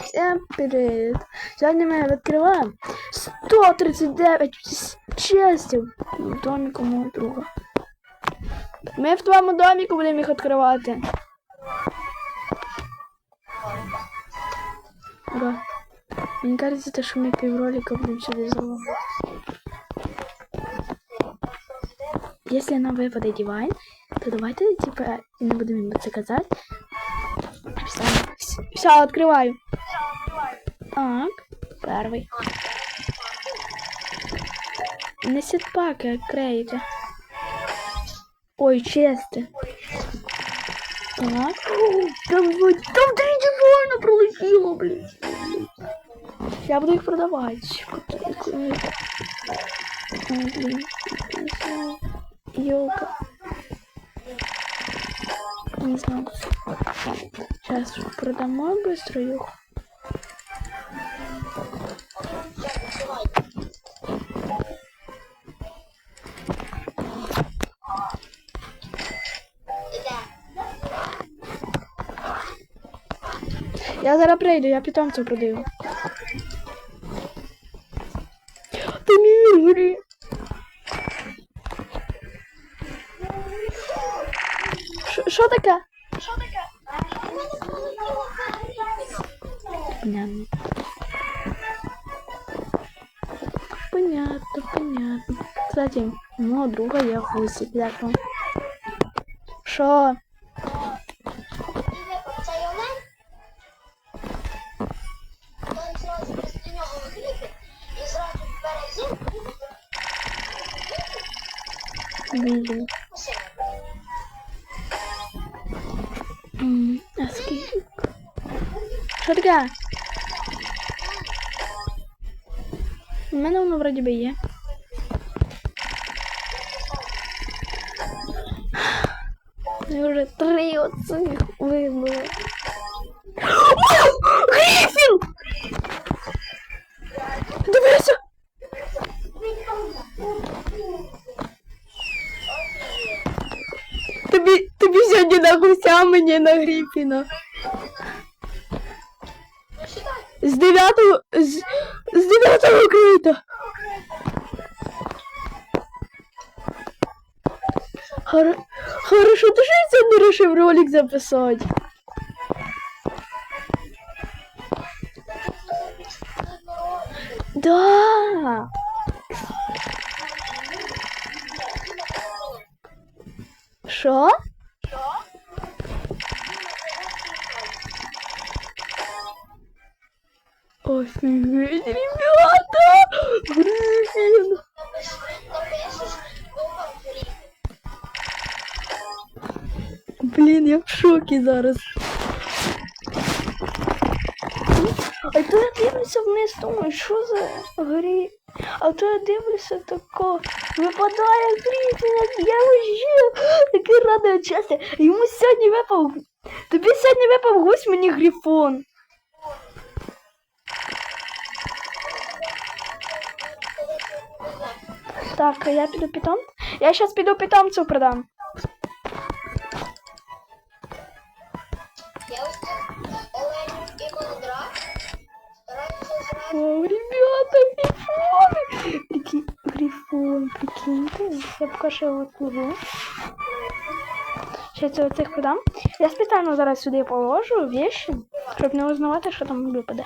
Всем привет! Сьогодні ми відкриваємо 139 честів в доміку мого друга. Ми в твоєму доміку будемо їх відкривати. Ура. Мені кажется, що ми півролика будемо сюди залагати. Если нам выпадет дивайн, то давайте, типа, не будем це. Все, все, открываю. Так, перший. Не сітпаки, а крейти. Ой, честе. Так. Там, вот- там три дивана пролетіло, блін. Я буду їх продавати. Ой, блін. Ёлка. Не знаю. Сейчас продамо быстро их. Я зараз прийду, я питомців продаю. Ти мій грі. Що- Що таке? Понятно. Понятно, понятно. Кстати, у мого друга є гусі. Дякую. Що? М, А скільки? Що таке? У мене воно вроді би є. Я вже три оцих вибили. Грифін! Дивися! Тобі, тобі сьогодні на мені на Грифіна. Ну. З дев'ятого з, з дев'ятого квіта. Хор... Хорошо, ти що я не вирішив ролик записати? Да. Що? Офигеть, ребята! Напишеш. Блін, я в шокі зараз. А то я дивлюся вниз, думаю, що за грі. А то я дивлюся тако, випадає як я вообще такий радий чесно. Йому сьогодні випав. Тобі сьогодні випав гусь мені грифон. Так, а я піду питом. Я зараз піду питомцю продам. Я зразу. Ребята, грифоны! Прикинь, грифон, прикиньте. Я покажу його клубу. Ще цього цих продам. Я спеціально зараз сюди положу вещи, щоб не узнавати, що там випаде.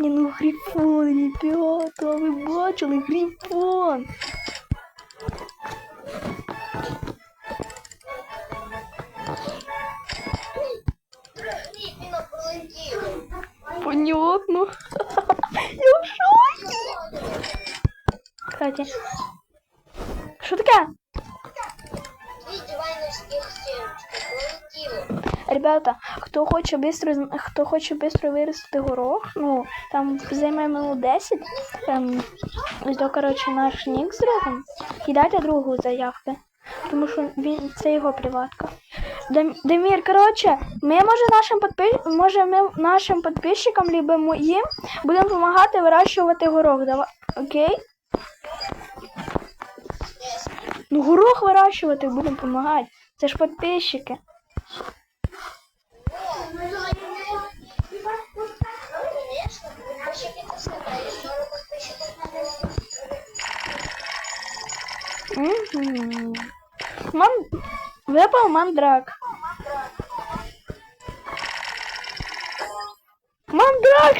Ні, ну грифон, ребята, ви бачили грифон. Ні, він пролетів. Понятно. Я в шокі. Кстати. Що таке? Дві дивайновських сімочки пролетіли. Ребята, хто хоче з- хто хоче быстро виростити горох, ну, там займе минут 10, там, ось то, коротше, наш нік з другом, кидайте другу заявки, тому що він, це його приватка. Дамір, коротше, ми може нашим подпис... може ми нашим підписчикам, либо моїм, будемо допомагати вирощувати горох. Давай, окей? Ну, горох вирощувати будемо допомагати. Це ж підписчики. Ман... Випав мандрак. Мандрак!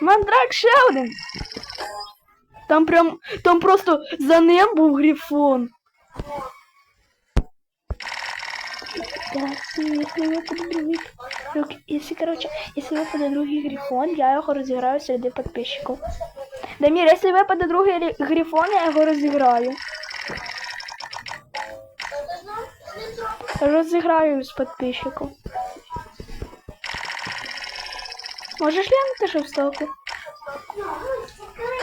Мандрак ще. Там прям, там просто за ним був грифон. Если короче, если выпадет другий грифон, я його розіграю серед подписчиків. Дамір, если випаде другий грифон, я його розіграю. Розіграю з підписчиків. Можеш глянути, що в стоку?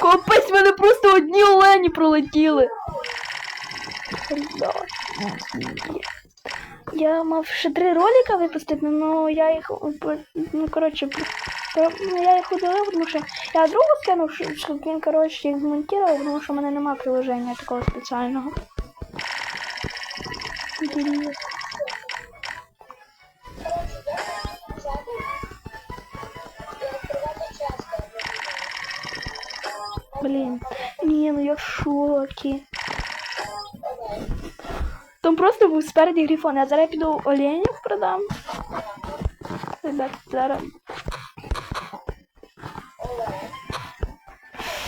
Капець, мене просто одні олені пролетіли. Я мав ще три ролика випустити, але я їх, ну, коротше, ну, я їх удалив, тому що я другу скинув, щоб він, коротше, їх змонтував, тому що в мене немає приложення такого спеціального. Інтересно. Блін, ні, ну я в шокі. Там просто був спереді грифон. Я зараз піду оленів продам. Ребят, зараз.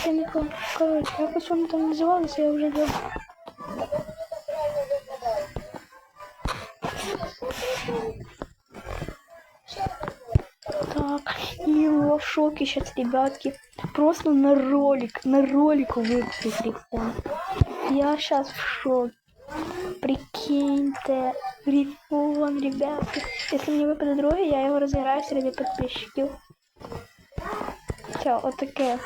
Я не короче, Коротше, якось вони там називалися, я вже забув. І я в шокі сейчас, ребятки. Просто на ролик, на ролику випустив грифон. Я сейчас в шоке. Прикиньте, грифон, ребятки. Если мне выпадет другой, я его розіграю серед подписчиків. Все, отаке.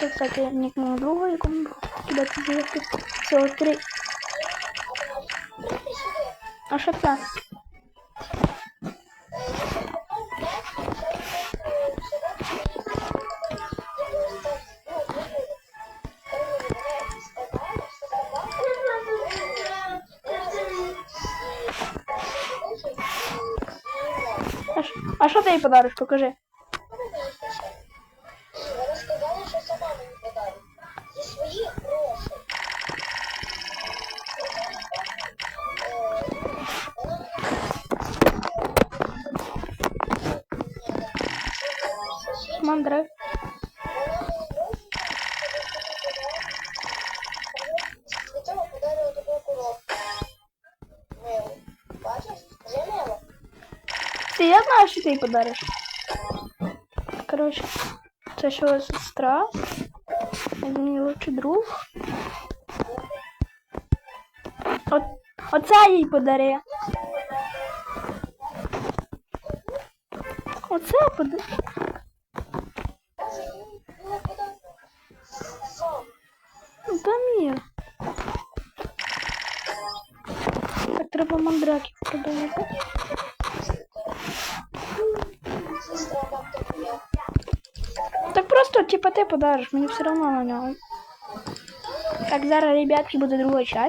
Це, кстати, ник мого друга, якому кидати зірки. Все, три. А що це? А що ти їй подариш? Покажи. Сказала, що сама мені подарить. Зі своїх грошей. Мандрак. Ти я знаю, що ти їй подариш. Коротше, це сестра. Він мій лучший друг. От, оце їй подари. Оце подари. Ну? Сам. Дамір. Так треба мандраків продавати. Так типа, ти подариш, мені все одно на нього. Так, зараз, ребятки, буде друга часть.